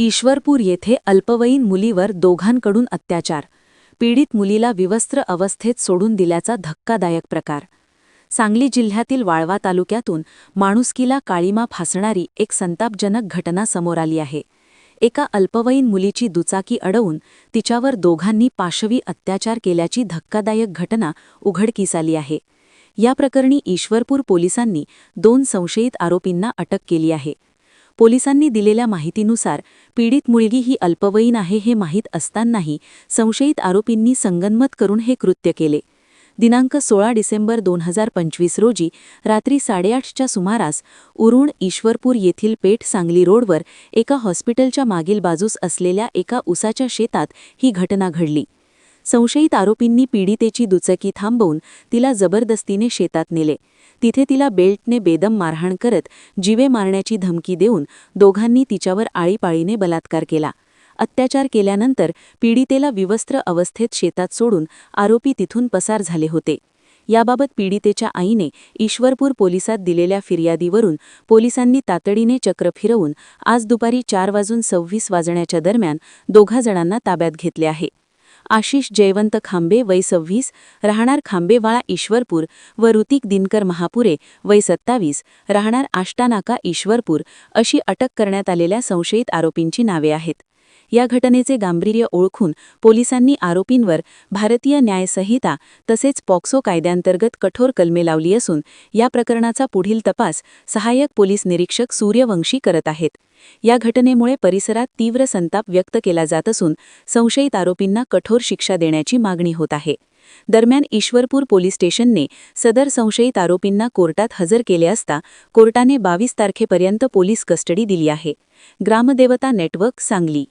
ईश्वरपूर येथे अल्पवयीन मुलीवर दोघांकडून अत्याचार. पीडित मुलीला विवस्त्र अवस्थेत सोडून दिल्याचा धक्कादायक प्रकार. सांगली जिल्ह्यातील वाळवा तालुक्यातून माणुसकीला काळीमा फासणारी एक संतापजनक घटना समोर आली आहे. एका अल्पवयीन मुलीची दुचाकी अडवून तिच्यावर दोघांनी पाशवी अत्याचार केल्याची धक्कादायक घटना उघडकीस आली आहे. या प्रकरणी ईश्वरपूर पोलिसांनी दोन संशयित आरोपींना अटक केली आहे. पोलिसांनी दिलेल्या माहितीनुसार पीडित मुलगी ही अल्पवयीन आहे हे माहीत असतानाही संशयित आरोपींनी संगनमत करून हे कृत्य केले. दिनांक सोळा डिसेंबर दोन हजार पंचवीस रोजी रात्री साडेआठच्या सुमारास उरुण ईश्वरपूर येथील पेठ सांगली रोडवर एका हॉस्पिटलच्या मागील बाजूस असलेल्या एका उसाच्या शेतात ही घटना घडली. संशयित आरोपींनी पीडितेची दुचकी थांबवून तिला जबरदस्तीने शेतात नेले. तिथे तिला बेल्टने बेदम मारहाण करत जीवे मारण्याची धमकी देऊन दोघांनी तिच्यावर आळीपाळीने बलात्कार केला. अत्याचार केल्यानंतर पीडितेला विवस्त्र अवस्थेत शेतात सोडून आरोपी तिथून पसार झाले होते. याबाबत पीडितेच्या आईने ईश्वरपूर पोलिसात दिलेल्या फिर्यादीवरून पोलिसांनी तातडीने चक्र फिरवून आज दुपारी चार वाजून सव्वीस वाजण्याच्या दरम्यान दोघा जणांना ताब्यात घेतले आहे. आशिष जयवंत खांबे वय सव्वीस राहणार खांबेवाळा ईश्वरपूर व ऋतिक दिनकर महापुरे वय सत्तावीस राहणार आष्टानाका ईश्वरपूर अशी अटक करण्यात आलेल्या संशयित आरोपींची नावे आहेत. या घटनेचे गांभीर्य ओळखून पोलिसांनी आरोपींवर भारतीय न्यायसंहिता तसेच पॉक्सो कायद्यांतर्गत कठोर कलमे लावली असून या प्रकरणाचा पुढील तपास सहाय्यक पोलीस निरीक्षक सूर्यवंशी करत आहेत. या घटनेमुळे परिसरात तीव्र संताप व्यक्त केला जात असून संशयित आरोपींना कठोर शिक्षा देण्याची मागणी होत आहे. दरम्यान ईश्वरपूर पोलीस स्टेशनने सदर संशयित आरोपींना कोर्टात हजर केले असता कोर्टाने बावीस तारखेपर्यंत पोलीस कस्टडी दिली आहे. ग्रामदेवता नेटवर्क सांगली.